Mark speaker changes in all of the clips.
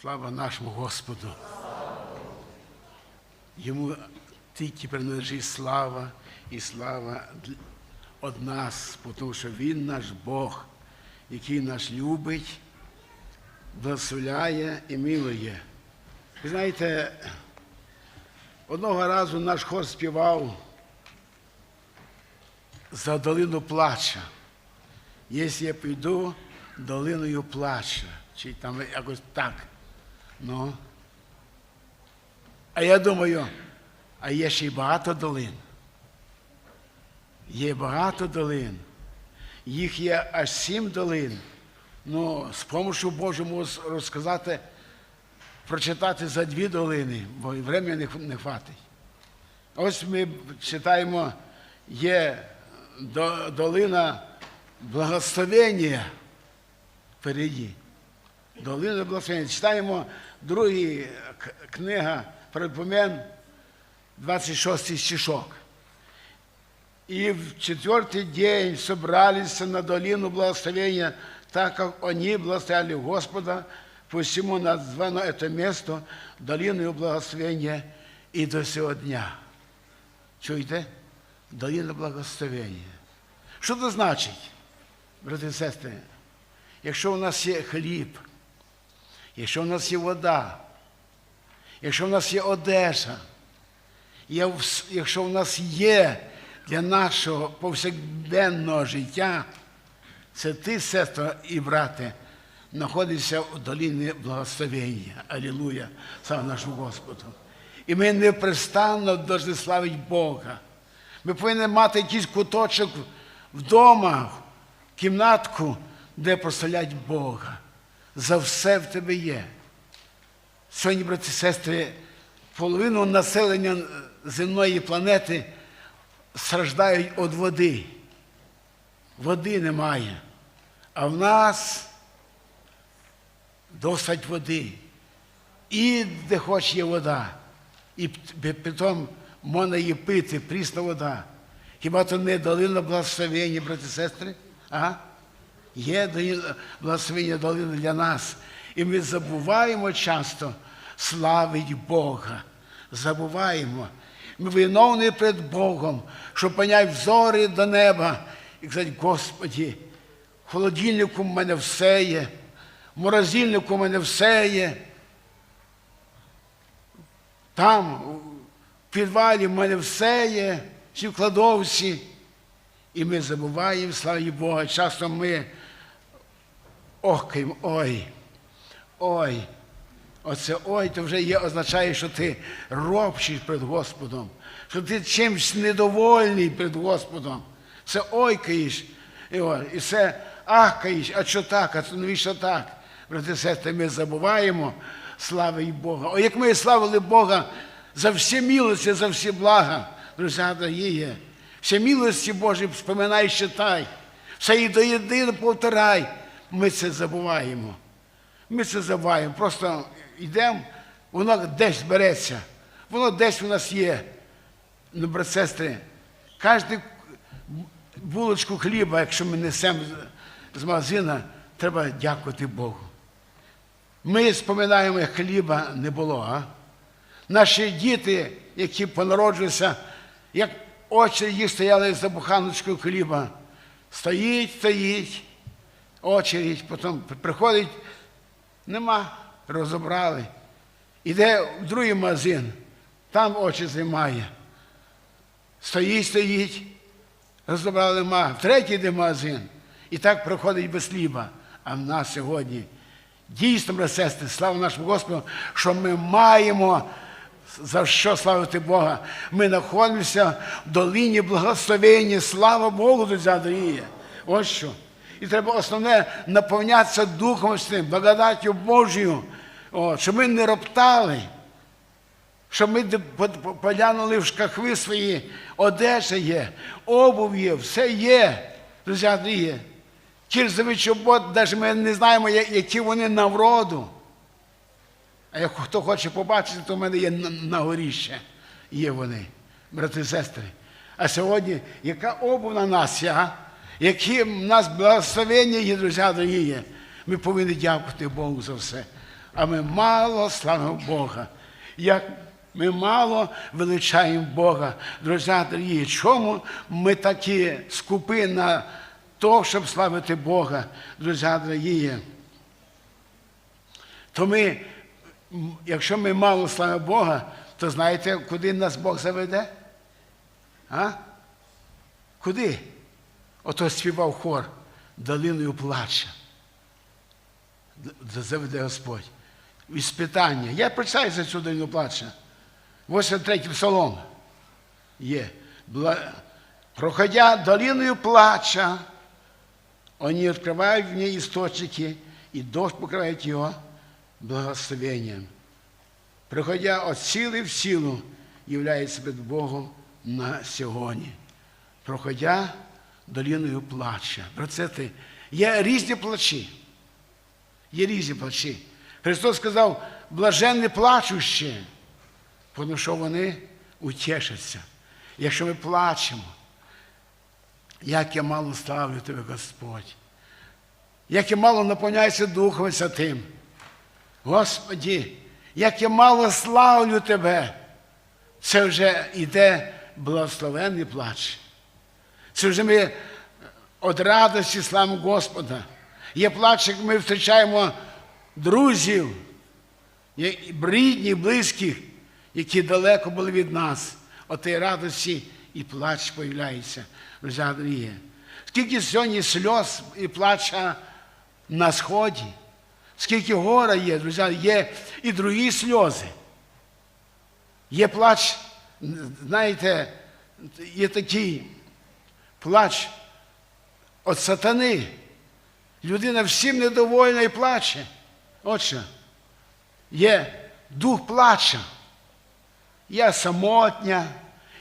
Speaker 1: Слава нашому Господу. Йому тільки принадлежить слава і слава від нас, тому що Він наш Бог, який нас любить, благословляє і милує. Ви знаєте, одного разу наш хор співав за долину плача. Якщо я піду долиною плача, чи там якось так. Ну. А я думаю, а є ще й багато долин. Є багато долин. Їх є аж сім долин. Ну, з помощю Божою можу розказати, прочитати за дві долини, бо і времени не, хв- хватить. Ось ми читаємо, є долина благословення впереді. Долина благословення. Читаємо другі к- книга Припомен, 26 стишок. И в четвертый день собрались на долину благословения, так как они благословляли Господа, посему названо это место долиною благословения и до сего дня. Чуєте? Долина благословення. Що це значить, брати і сестри? Якщо у нас є хліб, якщо у нас є вода, якщо у нас є одежа, якщо у нас є для нашого повсякденного життя, це ти, сестра і брате, знаходишся у долині благословення. Алілуя, слава нашому Господу. І ми непрестанно повинні славити Бога. Ми повинні мати якийсь куточок вдома, кімнатку, де прославлять Бога. За все в тебе є. Сьогодні, брати і сестри, половину населення земної планети страждають від води. Води немає. А в нас досить води. І де хоч є вода. І потім можна її пити, прісна вода. Хіба то не долина благословення, брати і сестри? Ага. Є благословення долина для нас. І ми забуваємо часто славить Бога. Забуваємо. Ми виновні перед Богом, щоб підняти взори до неба і казати, Господі, в холодильнику в мене все є, в морозильнику в мене все є. Там, в підвалі в мене все є, всі в кладовці. І ми забуваємо, слава Бога, часто ми охкаємо, ой, ой. Оце ой, то вже є, означає, що ти робчиш перед Господом, що ти чимось недовольний перед Господом. Це ойкаєш, і, це ахкаєш, а що так, а це навіщо так? Брати сестри, ми забуваємо слави Бога. О, як ми славили Бога за всі милості, за всі блага, друзі, дорогі, всі милості Божі вспоминай, читай, все і до єдине повторяй. Ми це забуваємо. Ми це забуваємо. Просто йдемо, воно десь береться, воно десь у нас є. Ну, брат сестри, кожну булочку хліба, якщо ми несемо з- магазина, треба дякувати Богу. Ми споминаємо, як хліба не було. А? Наші діти, які понароджуються, як очі їх стояли за буханочкою хліба. Стоїть, стоїть, очередь, потім приходить, нема, розібрали. Іде в другий магазин, там очі займає. Стоїть, стоїть, розібрали нема. В третій йде магазин. І так проходить без хліба. А в нас сьогодні дійсно, брат сестри, слава нашому Господу, що ми маємо за що славити Бога. Ми знаходимося в долині благословення. Слава Богу, друзі, дорогі. Ось що. І треба основне наповнятися Духом Святим, благодаттю Божою, О, щоб ми не роптали, щоб ми поглянули в шкафи свої, одежа є, обув є, все є, друзі, дорогі. Через чобот, навіть ми не знаємо, які вони на вроду. А як хто хоче побачити, то в мене є на, на горі ще. Є вони, брати і сестри. А сьогодні, яка обув на нас, є, а? Які в нас благословення є, друзі дорогі. Ми повинні дякувати Богу за все. а ми мало славимо Бога. Як ми мало величаємо Бога. Друзі, дорогі, чому ми такі скупи на то, щоб славити Бога, друзі, дорогі? То ми, якщо ми мало славимо Бога, то знаєте, куди нас Бог заведе? А? Куди? Ото співав хор долиною плача. Заведе Господь. Іспитання. Я прочитаю за цю долину плача. 83 псалом є. Проходя долиною плача, они открывают в ней источники, и дождь покрывает ее благословением. Приходя от сили в силу, являється перед Богом на сьогодні. Проходя долиною плача. Брацети, є різні плачі. Є різні плачі. Христос сказав, блаженні плачущі, тому що вони утішаться. Якщо ми плачемо, як я мало ставлю тебе, Господь, як я мало наповняюся Духом Святим. Господі, як я мало славлю Тебе, це вже йде благословенний плач. Це вже ми від радості славимо Господа. Є плач, як ми зустрічаємо друзів, рідних, близьких, які далеко були від нас. От тієї радості і плач появляється. Друзі, дорогі. Скільки сьогодні сльоз і плача на сході, скільки гора є, друзі, є і другі сльози. Є плач, знаєте, є такий плач від сатани. Людина всім недовольна і плаче. От що. Є дух плача. Я самотня,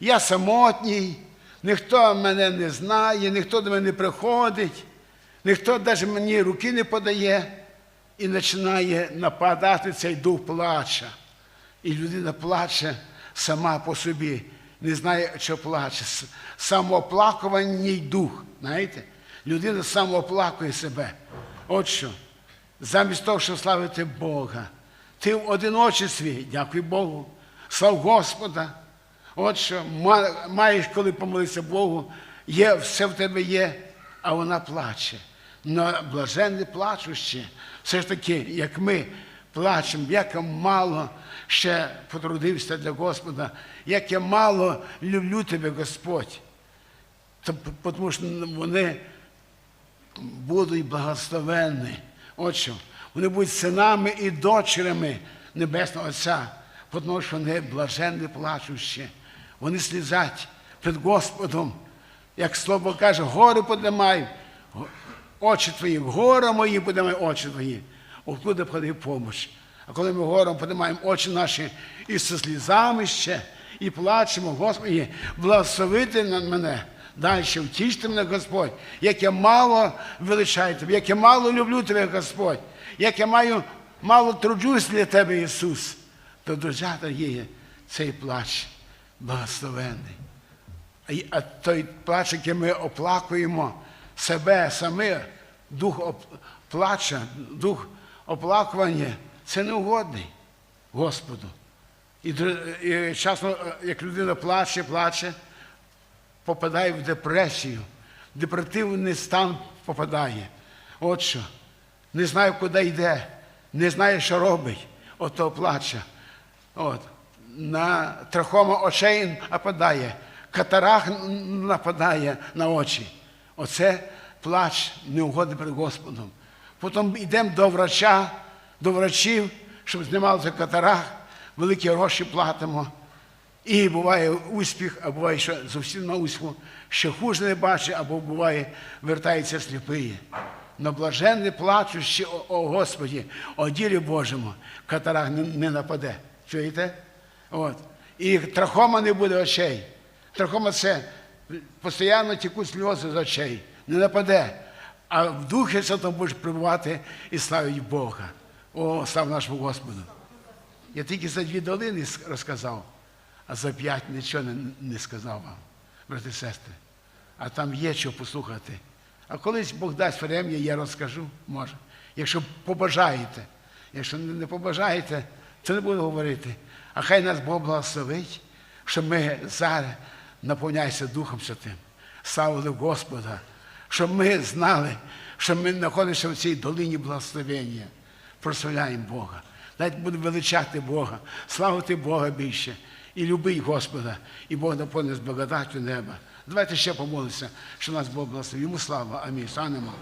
Speaker 1: я самотній, ніхто мене не знає, ніхто до мене не приходить, ніхто навіть мені руки не подає і починає нападати цей дух плача. І людина плаче сама по собі, не знає, що плаче. С- Самооплакуванній дух. Знаєте? Людина самооплакує себе. От що. Замість того, щоб славити Бога, ти в одиночестві, дякуй Богу, слав Господа. От що маєш, коли помолитися Богу, є, все в тебе є, а вона плаче. Но блаженне плачуще, все ж таки, як ми плачемо, як я мало ще потрудився для Господа, як я мало люблю тебе, Господь. Тому що вони будуть благословенні. От що. Вони будуть синами і дочерями Небесного Отця, тому що вони блаженні плачущі. Вони слізать перед Господом. Як слово каже, гори подимай, очі твої, гора мої подимай очі твої. Откуда входить помощь? А коли ми гором подимаємо очі наші і зі слізами ще, і плачемо, Господи, благословити мене. Далі втіште мене, Господь, як я мало величаю Тебе, як я мало люблю Тебе, Господь, як я маю мало труджусь для Тебе, Ісус, то друзята є цей плач благословенний. А той плач, який ми оплакуємо себе самі, дух плача, дух оплакування, це неугодний Господу. І, і часно, як людина плаче, плаче, попадає в депресію, в стан попадає. От що. Не знає, куди йде, не знає, що робить, ото плаче. От. На трахома очей нападає, катарах нападає на очі. Оце плач неугодний перед Господом. Потім йдемо до врача, до врачів, щоб знімалися катарах, великі гроші платимо. І буває успіх, а буває, що зовсім на успіху ще хуже не бачить, або буває, вертається сліпий. Но блаженний плачущий, о, о Господі, о ділі Божому, катарах не, не нападе. Чуєте? От. І трахома не буде очей. Трахома це постійно текуть сльози з очей. Не нападе. А в Духі Святому будеш пребувати і славить Бога. О, слава нашому Господу. Я тільки за дві долини розказав, а за п'ять нічого не, сказав вам, брати і сестри. А там є що послухати. А колись Бог дасть врем'я, я розкажу, може. Якщо побажаєте. Якщо не побажаєте, то не буду говорити. А хай нас Бог благословить, щоб ми зараз наповняємося Духом Святим, славили Господа, щоб ми знали, що ми знаходимося в цій долині благословення. Прославляємо Бога. Навіть будемо величати Бога, славити Бога більше і любить Господа, і Бог наповнить з благодаттю неба. Давайте ще помолимося, що нас Бог благословив. Йому слава. Амінь. Станемо.